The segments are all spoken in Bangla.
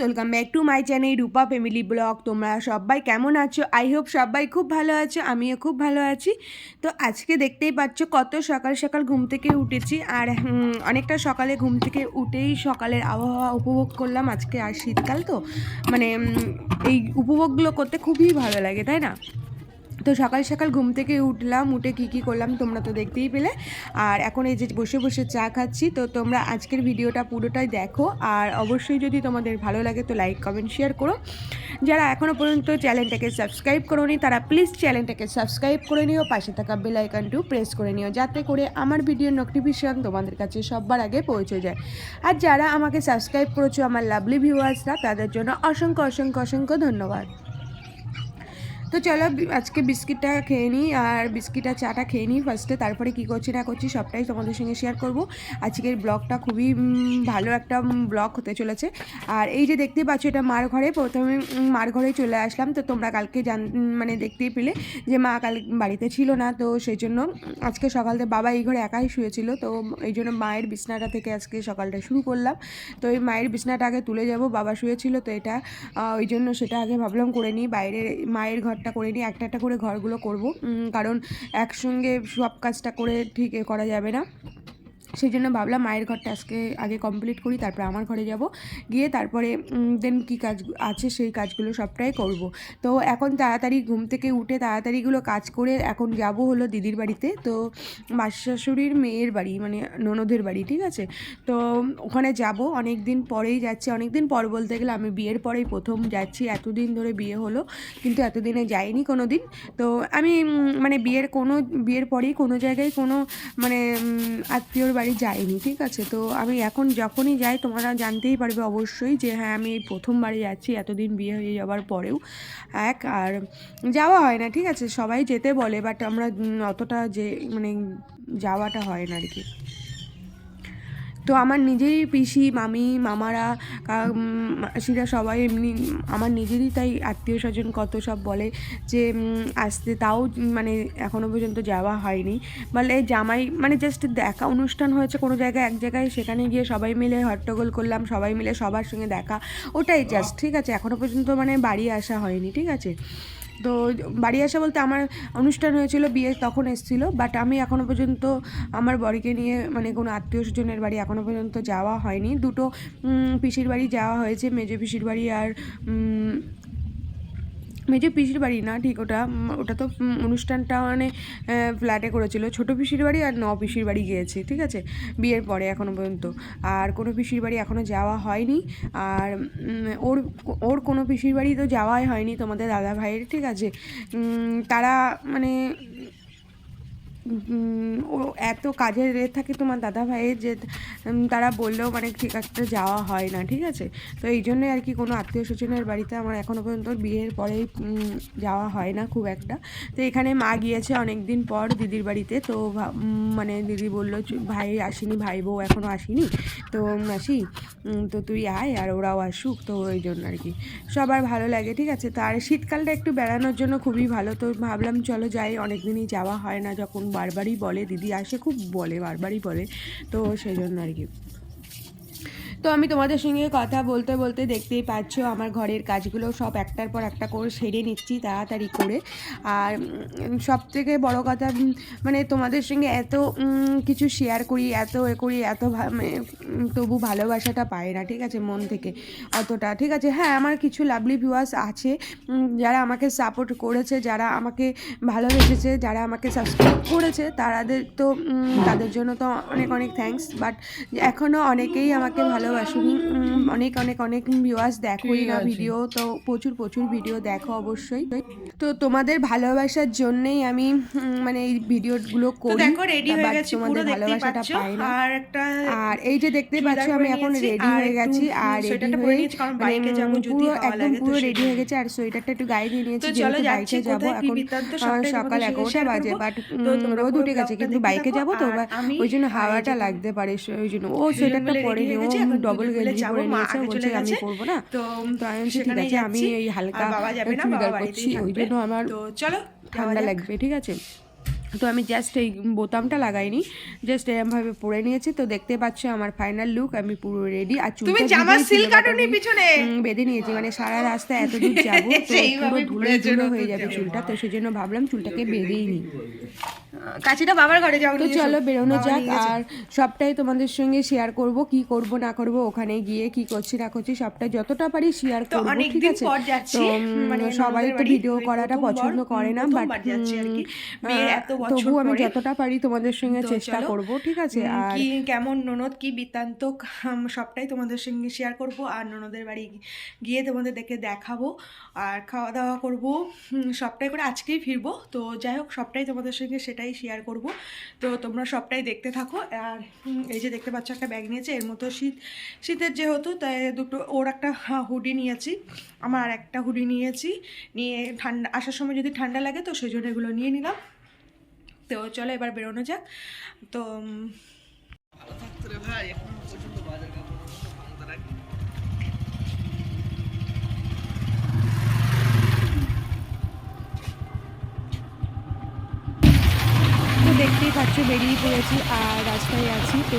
Welcome back to my channel Rupa family blog তোমরা সবাই কেমন আছো? আই হোপ সবাই খুব ভালো আছো, আমিও খুব ভালো আছি। তো আজকে দেখতেই পাচ্ছ, কত সকাল সকাল ঘুম থেকে উঠেছি আর অনেকটা সকালে ঘুম থেকে উঠেই সকালের আবহাওয়া উপভোগ করলাম আজকে আর শীতকাল তো। মানে এই উপভোগগুলো করতে খুবই ভালো লাগে, তাই না? তো সকাল সকাল ঘুম থেকে উঠলাম, উঠে কী কী করলাম তোমরা তো দেখতেই পেলে। আর এখন এই যে বসে বসে চা খাচ্ছি, তো তোমরা আজকের ভিডিওটা পুরোটাই দেখো। আর অবশ্যই যদি তোমাদের ভালো লাগে তো লাইক, কমেন্ট, শেয়ার করো। যারা এখনও পর্যন্ত চ্যানেলটাকে সাবস্ক্রাইব করোনি, তারা প্লিজ চ্যানেলটাকে সাবস্ক্রাইব করে নিও, পাশে থাকা বেল আইকনটিও প্রেস করে নিও, যাতে করে আমার ভিডিওর নোটিফিকেশন তোমাদের কাছে সবার আগে পৌঁছে যায়। আর যারা আমাকে সাবস্ক্রাইব করেছ আমার লাভলি ভিউয়ার্সরা, তাদের জন্য অসংখ্য অসংখ্য অসংখ্য ধন্যবাদ। তো চলো আজকে বিস্কিটটা খেয়ে নিই, আর বিস্কিট আর চাটা খেয়ে নিই ফার্স্টে তারপরে কী করছি না করছি সবটাই তোমাদের সঙ্গে শেয়ার করব। আজকের ব্লগটা খুবই ভালো একটা ব্লগ হতে চলেছে। আর এই যে দেখতে পাচ্ছ এটা মার ঘরে, প্রথমে মার ঘরে চলে আসলাম। তো তোমরা কালকে জান মানে দেখতেই পেলে যে মা কাল বাড়িতে ছিল না, তো সেই জন্য আজকে সকালতে বাবা এই ঘরে একাই শুয়েছিল। তো এই জন্য মায়ের বিছনাটা থেকে আজকে সকালটা শুরু করলাম। তো এই মায়ের বিছনাটা আগে তুলে যাব, বাবা শুয়েছিল। তো এটা ওই জন্য সেটা আগে ভাবলাম করে নিই। বাইরে মায়ের ঘরটা করে নিয়ে একটা একটা করে ঘরগুলো করব। কারণ একসঙ্গে সব কাজটা করে ঠিক করা যাবে না। সেই জন্য ভাবলাম মায়ের ঘরটা আজকে আগে কমপ্লিট করি, তারপরে আমার ঘরে যাব। গিয়ে তারপরে দেন কী কাজ আছে সেই কাজগুলো সবটাই করব। তো এখন তাড়াতাড়ি ঘুম থেকে উঠে তাড়াতাড়িগুলো কাজ করে এখন যাব হলো দিদির বাড়িতে। তো মাসির মেয়ের বাড়ি মানে ননদের বাড়ি, ঠিক আছে? তো ওখানে যাব অনেক দিন পরেই যাচ্ছি। অনেক দিন পর বলতে গেলে আমি বিয়ের পরেই প্রথম যাচ্ছি। এতদিন ধরে বিয়ে হলো, কিন্তু এতদিনে যাইনি কোনো দিন তো আমি মানে বিয়ের কোনো, বিয়ের পরেই কোনো জায়গায় কোনো মানে আত্মীয়র বাড়ি যাইনি, ঠিক আছে? তো আমি এখন যখনই যাই, তোমরা জানতেই পারবে অবশ্যই যে হ্যাঁ আমি এই প্রথমবারে যাচ্ছি, এতদিন বিয়ে হয়ে যাওয়ার পরেও এক, আর যাওয়া হয় না, ঠিক আছে? সবাই যেতে বলে বাট আমরা অতটা যে মানে যাওয়াটা হয় না আর কি। তো আমার নিজেরই পিসি মামি মামারা মাসিরা সবাই এমনি আমার নিজেরই তাই আত্মীয় স্বজন কত সব বলে যে আসতে তাও মানে এখনও পর্যন্ত যাওয়া হয়নি। বলে জামাই মানে জাস্ট দেখা অনুষ্ঠান হয়েছে কোনো জায়গায় এক জায়গায় সেখানে গিয়ে সবাই মিলে হট্টগোল করলাম সবাই মিলে সবার সঙ্গে দেখা ওটাই জাস্ট ঠিক আছে এখনও পর্যন্ত মানে বাড়ি আসা হয়নি ঠিক আছে? তো বাড়ি আসা বলতে আমার অনুষ্ঠান হয়েছিল, বিয়ে তখন এসেছিল বাট আমি এখনও পর্যন্ত আমার বড়িকে নিয়ে মানে কোনো আত্মীয় স্বজনের বাড়ি এখনও পর্যন্ত যাওয়া হয়নি। দুটো পিসির বাড়ি যাওয়া হয়েছে, মেজো পিসির বাড়ি আর মেজো পিসির বাড়ি না, ঠিক ওটা ওটা তো অনুষ্ঠানটা মানে ফ্ল্যাটে করেছিল। ছোটো পিসির বাড়ি আর ন পিসির বাড়ি গিয়েছি, ঠিক আছে? বিয়ের পরে এখনও পর্যন্ত। আর কোনো পিসির বাড়ি এখনও যাওয়া হয়নি। আর ওর ওর কোনো পিসির বাড়ি তো যাওয়াই হয়নি তোমাদের দাদা ভাইয়ের ঠিক আছে? তারা মানে ও এত কাজের রে থাকে তোমার দাদা ভাইয়ের যে তারা বললেও মানে ঠিক একটা যাওয়া হয় না, ঠিক আছে? তো এই জন্যই আর কি কোনো আত্মীয় স্বজনের বাড়িতে আমার এখনও পর্যন্ত বিয়ের পরেই যাওয়া হয় না খুব একটা। তো এখানে মা গিয়েছে অনেক দিন পর দিদির বাড়িতে, তো মানে দিদি বলল ভাই আসেনি, ভাই বউ এখনও আসেনি। তো আসি তো তুই আয় আর ওরাও আসুক। তো ওই জন্য আর কি। সবার ভালো লাগে, ঠিক আছে? তার শীতকালটা একটু বেড়ানোর জন্য খুবই ভালো। তো ভাবলাম চলো যাই অনেক দিনই যাওয়া হয় না যখন বারবারই বলে দিদি আসে খুব বলে বারবারই বলে। তো সেই জন্য আর কি। তো আমি তোমাদের সঙ্গে কথা বলতে বলতে দেখতেই পাচ্ছ আমার ঘরের কাজগুলো সব একটার পর একটা করে সেরে নিচ্ছি তাড়াতাড়ি করে। আর সব থেকে বড়ো কথা মানে তোমাদের সঙ্গে এত কিছু শেয়ার করি এত এ করি এত মানে, তবু ভালোবাসাটা পায় না ঠিক আছে মন থেকে অতটা ঠিক আছে? হ্যাঁ আমার কিছু লাভলি ভিউয়ার্স আছে যারা আমাকে সাপোর্ট করেছে যারা আমাকে ভালোবেসেছে যারা আমাকে সাবস্ক্রাইব করেছে তাদের তো তাদের জন্য তো অনেক অনেক থ্যাঙ্কস বাট এখনও অনেকেই আমাকে ভালোবাসুনি উম, অনেক অনেক অনেক ভিউয়ার্স দেখোই না ভিডিও তো প্রচুর প্রচুর ভিডিও দেখো অবশ্যই। তো তোমাদের ভালোবাসার জন্যই আমি মানে এই ভিডিওগুলো করি। দেখো রেডি হয়ে গেছি তোমাদের ভালোবাসাটা পাই না। আর একটা আর এই যে দেখতে পাচ্ছ আমি এখন রেডি হয়ে গেছি আর রেডি হয়ে মানে, বাইকে যাব যদি একদম পুরো রেডি হয়ে গেছে আর সোয়েটারটা একটু গায়ে দিয়ে নিয়েছি তো চলো যাচ্ছি বাইকে যাব এখন সকাল এগারোটা বাজে বাট রোদ উঠে গেছে কিন্তু বাইকে। যাব তো ওই জন্য হাওয়াটা লাগতে পারে ওই জন্য। ও সোয়েটারটা পরে ready ডবল গেঞ্জি পরে নিয়েছে বলছে আমি। করব না। তো আমি ঠিক আছে আমি এই হালকা বাবা যাবে না, চুড়িদার বাবা করছি ওই জন্য আমার তো চলো ঠান্ডা লাগবে ঠিক আছে? তো আমি জাস্ট এই বোতামটা লাগাইনি জাস্ট এরমভাবে পরে নিয়েছি। তো দেখতে পাচ্ছ আমার ফাইনাল লুক আমি পুরো রেডি আর তুমি ভিজেই সিল কাটুনি পিছনে? বেঁধে নিয়েছি মানে সারা রাস্তা এত দূর যাব তো পুরো ধুলো ধুলো হয়ে যাবে চুলটা তো সেজন্য ভাবলাম চুলটাকে বেঁধেই নিই। কাছিটা বাবার ঘরে যাও তো চলো বেরোনো যাক আর সবটাই তোমাদের সঙ্গে শেয়ার করব কি করব না করব ওখানে গিয়ে কি করছি না করছি সবটা যতটা পারি শেয়ার করব ঠিক আছে? তো মানে সবাই তো ভিডিও করাটা পছন্দ করে না বাট তবু আমি যতটা পারি তোমাদের সঙ্গে চেষ্টা করব ঠিক আছে? আর কি কেমন ননদ কি বৃত্তান্ত সবটাই তোমাদের সঙ্গে শেয়ার করব আর ননদের বাড়ি গিয়ে তোমাদের দেখে দেখাবো আর খাওয়া দাওয়া করব সবটাই করে আজকেই ফিরবো। তো যাই হোক সবটাই তোমাদের সঙ্গে সেটাই শেয়ার করব। তো তোমরা সবটাই দেখতে থাকো। আর এই যে দেখতে পাচ্ছ একটা ব্যাগ নিয়েছে এর মতো শীত শীতের যেহেতু তাই দুটো ওর একটা হুডি নিয়েছি। আমার একটা হুডি নিয়েছি। নিয়ে ঠান্ডা আসার সময় যদি ঠান্ডা লাগে তো সেই জন্য এগুলো নিয়ে নিলাম। তো চলো এবার বেরোনো যাক। তো উম, তো দেখতেই পাচ্ছ, বেরিয়ে পড়েছি আর রাস্তায় আছি। তো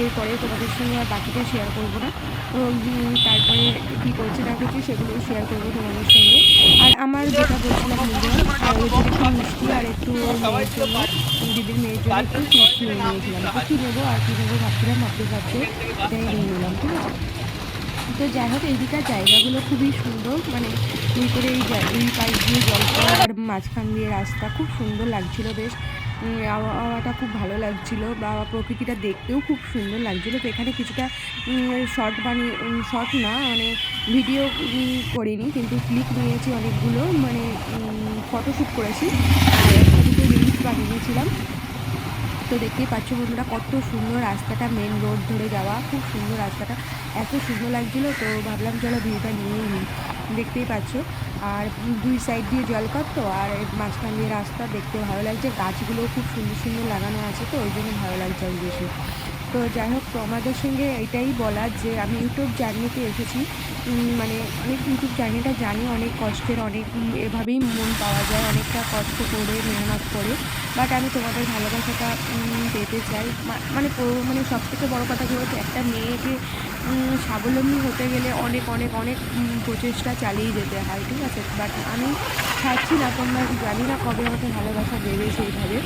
এরপরে তোমাদের সঙ্গে আর বাকিটা শেয়ার করব না। তো তারপরে কী করছি না করছি সেগুলো শেয়ার করব তোমাদের সঙ্গে। আর আমার যেটা বলছিলাম মিষ্টি আর একটু জন্য, দিদির মেয়ের জন্য একটু মিষ্টি নিয়ে নিয়েছিলাম। কী নেব আর কী নেব ভাবছিলাম, ভাবতে ভাবতে এটাই নিয়ে নিলাম, ঠিক আছে? তো যাই হোক এইদিকার জায়গাগুলো খুবই সুন্দর। মানে এই করে এই এই পাশ দিয়ে জলটা আর মাঝখান দিয়ে রাস্তা খুব সুন্দর লাগছিল বেশ। আবহাওয়াটা খুব ভালো লাগছিল বা প্রকৃতিটা দেখতেও খুব সুন্দর লাগছিল। তো এখানে কিছুটা শর্ট বানিয়ে শর্ট না মানে ভিডিও করিনি, কিন্তু ক্লিক নিয়েছি অনেকগুলো। মানে ফটোশ্যুট করেছি। আর একটা দুটো রিলস বানিয়েছিলাম। তো দেখতেই পাচ্ছ বন্ধুরা, কত সুন্দর রাস্তাটা মেন রোড ধরে যাওয়া। খুব সুন্দর রাস্তাটা, এত সুন্দর লাগছিল, তো ভাবলাম চলো ভিউটা নিয়েই নিই দেখতেই পাচ্ছ। আর দুই সাইড দিয়ে জল তো, আর মাঝখান দিয়ে রাস্তা দেখতে ভালো লাগছে। গাছগুলো খুব সুন্দর সুন্দর লাগানো আছে, তো ওই জন্য ভালো লাগছে বেশি। তো যাই হোক, তো আমাদের সঙ্গে এটাই বলার যে আমি ইউটিউব জার্নিতে এসেছি। মানে অনেক ইউটিউব জার্নিটা জানি, অনেক কষ্টের, অনেক এভাবেই মন পাওয়া যায়, অনেকটা কষ্ট করে, মেহনত করে। বাট আমি তোমাদের ভালোবাসাটা পেতে চাই। মানে মানে সব থেকে বড়ো কথা কি হচ্ছে একটা মেয়েকে স্বাবলম্বী হতে গেলে অনেক অনেক অনেক প্রচেষ্টা চালিয়ে যেতে হয়, ঠিক আছে? বাট আমি ছাড়ছি না, তোমরা জানি না কবে আমাকে ভালোবাসা দেবে সেইভাবে।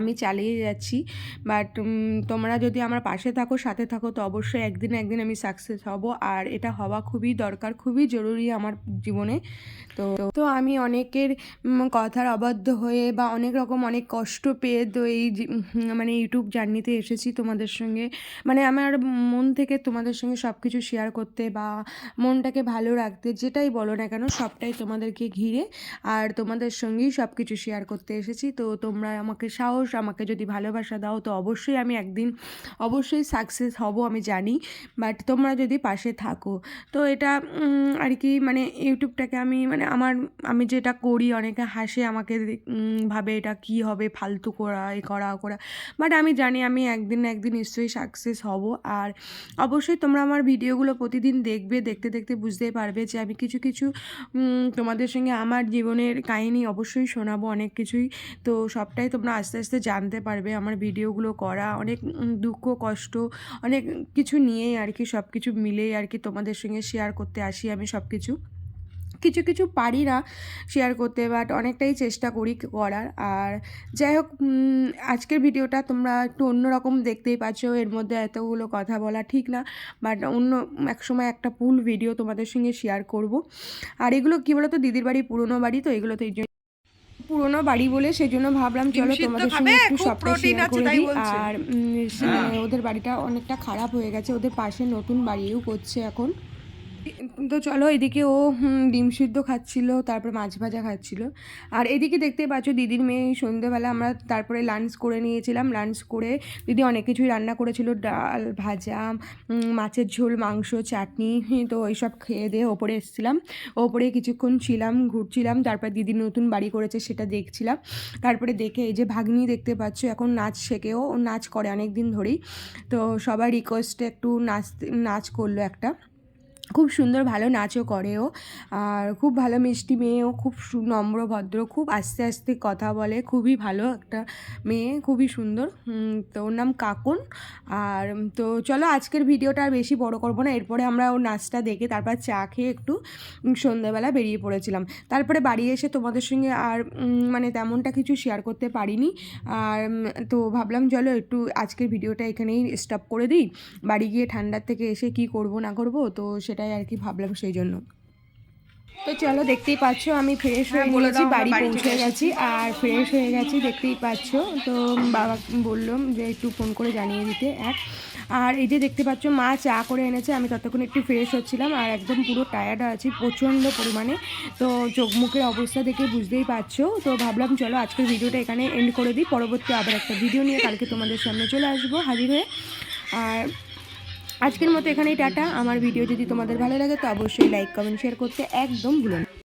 আমি চালিয়ে যাচ্ছি। বাট তোমরা যদি আমার পাশে থাকো, সাথে থাকো, তো অবশ্যই একদিন একদিন আমি সাকসেস হব। আর এটা হওয়া খুবই দরকার, খুবই জরুরি আমার জীবনে। তো তো আমি অনেকের কথার অবাধ্য হয়ে বা অনেক রকম অনেক কষ্ট পেয়ে তো এই মানে ইউটিউব জার্নিতে এসেছি তোমাদের সঙ্গে। মানে আমার মন থেকে তোমাদের সঙ্গে সব কিছু শেয়ার করতে বা মনটাকে ভালো রাখতে, যেটাই বলো না কেন, সবটাই তোমাদেরকে ঘিরে আর তোমাদের সঙ্গেই সব কিছু শেয়ার করতে এসেছি। তো তোমরা আমাকে সাহস আমাকে যদি ভালোবাসা দাও, তো অবশ্যই আমি একদিন, অবশ্যই সাকসেস হব, আমি জানি। বাট তোমরা যদি পাশে থাকো, তো এটা আর কি মানে ইউটিউবটাকে আমি মানে আমার, আমি যেটা করি, অনেকে হাসে আমাকে ভাবে এটা কি হবে, ফালতু করা, এ করা করা। বাট আমি জানি আমি একদিন না একদিন নিশ্চয়ই সাকসেস হব। আর অবশ্যই তোমরা আমার ভিডিওগুলো প্রতিদিন দেখবে, দেখতে দেখতে বুঝতে পারবে যে আমি কিছু কিছু তোমাদের সঙ্গে আমার জীবনের কাহিনী অবশ্যই শোনাবো অনেক কিছুই। তো সবটাই তোমরা আস্তে আস্তে জানতে পারবে, আমার ভিডিওগুলো করা, অনেক দুঃখ, কষ্ট, অনেক কিছু নিয়েই আর কি সব কিছু মিলেই আর কি তোমাদের সঙ্গে শেয়ার করতে আসি আমি সব কিছু কিছু কিছু পারি না শেয়ার করতে বাট অনেকটাই চেষ্টা করি করার। আর যাই হোক আজকের ভিডিওটা তোমরা একটু অন্যরকম দেখতেই পাচ্ছ, এর মধ্যে এতগুলো কথা বলা ঠিক না বাট অন্য, এক সময় একটা ফুল ভিডিও তোমাদের সঙ্গে শেয়ার করব। আর এগুলো কী বলো তো দিদির বাড়ি, পুরনো বাড়ি, তো এগুলো তো এই জন্য পুরনো বাড়ি বলে সেই জন্য ভাবলাম চলো তোমাদের? সঙ্গে একটু সবটা শেয়ার করে দিই। আর মানে ওদের বাড়িটা অনেকটা খারাপ হয়ে গেছে ওদের পাশে নতুন বাড়িও করছে এখন। তো চলো এদিকে ও ডিম সিদ্ধ খাচ্ছিল, তারপরে মাছ ভাজা খাচ্ছিল। আর এদিকে দেখতে পাচ্ছ দিদির মেয়ে এই সন্ধ্যেবেলা আমরা তারপরে লাঞ্চ করে নিয়েছিলাম। লাঞ্চ করে দিদি অনেক কিছুই রান্না করেছিল। ডাল ভাজা মাছের ঝোল, মাংস, চাটনি তো এইসব খেয়ে দিয়ে ওপরে এসেছিলাম। ওপরে কিছুক্ষণ ছিলাম, ঘুরছিলাম, তারপর দিদি নতুন বাড়ি করেছে সেটা দেখছিলাম। তারপরে দেখে এই যে ভাগ্নি দেখতে পাচ্ছ, এখন নাচ শেখেও নাচ করে অনেক দিন ধরেই। তো সবার রিকোয়েস্টে একটু নাচ নাচ করল একটা। খুব সুন্দর ভালো নাচও করে ও আর খুব ভালো মিষ্টি মেয়েও, খুব সু- নম্র, ভদ্র, খুব আস্তে আস্তে কথা বলে। খুবই ভালো একটা মেয়ে, খুবই সুন্দর। তো ওর নাম কাকুন। আর তো চলো আজকের ভিডিওটা আর বেশি বড় করব না। এরপরে আমরা ওর নাচটা দেখে তারপর চা খেয়ে একটু সন্ধ্যেবেলা বেরিয়ে পড়েছিলাম। তারপরে বাড়ি এসে তোমাদের সঙ্গে আর মানে তেমনটা কিছু শেয়ার করতে পারিনি। আর তো ভাবলাম চলো একটু আজকের ভিডিওটা এখানেই স্টপ করে দিই। বাড়ি গিয়ে ঠান্ডার থেকে এসে কি করব না করব, তো সেটাই আর কি ভাবলাম সেই জন্য তো চলো দেখতেই পাচ্ছ আমি ফ্রেশ হয়ে হ্যাঁ, বলে নিয়েছি দাও, আমরা বাড়ি বাড়ি পৌঁছে গেছি আর ফ্রেশ হয়ে গেছি দেখতেই পাচ্ছ। তো বাবা বললাম যে একটু ফোন করে জানিয়ে দিতে এক। আর এই যে দেখতে পাচ্ছ মা চা করে এনেছে আমি ততক্ষণ একটু ফ্রেশ হচ্ছিলাম আর একদম পুরো টায়ার্ড আছি প্রচণ্ড পরিমাণে। তো চোখ মুখের অবস্থা দেখে বুঝতেই পারছ তো ভাবলাম চলো আজকের ভিডিওটা এখানে এন্ড করে দিই পরবর্তী আবার একটা ভিডিও নিয়ে কালকে তোমাদের সামনে চলে আসব হাজির হয়ে। আর আজকের মতো এখানেই টাটা। আমার ভিডিও যদি তোমাদের ভালো লাগে, তো অবশ্যই লাইক কমেন্ট শেয়ার করতে একদম ভুলো না।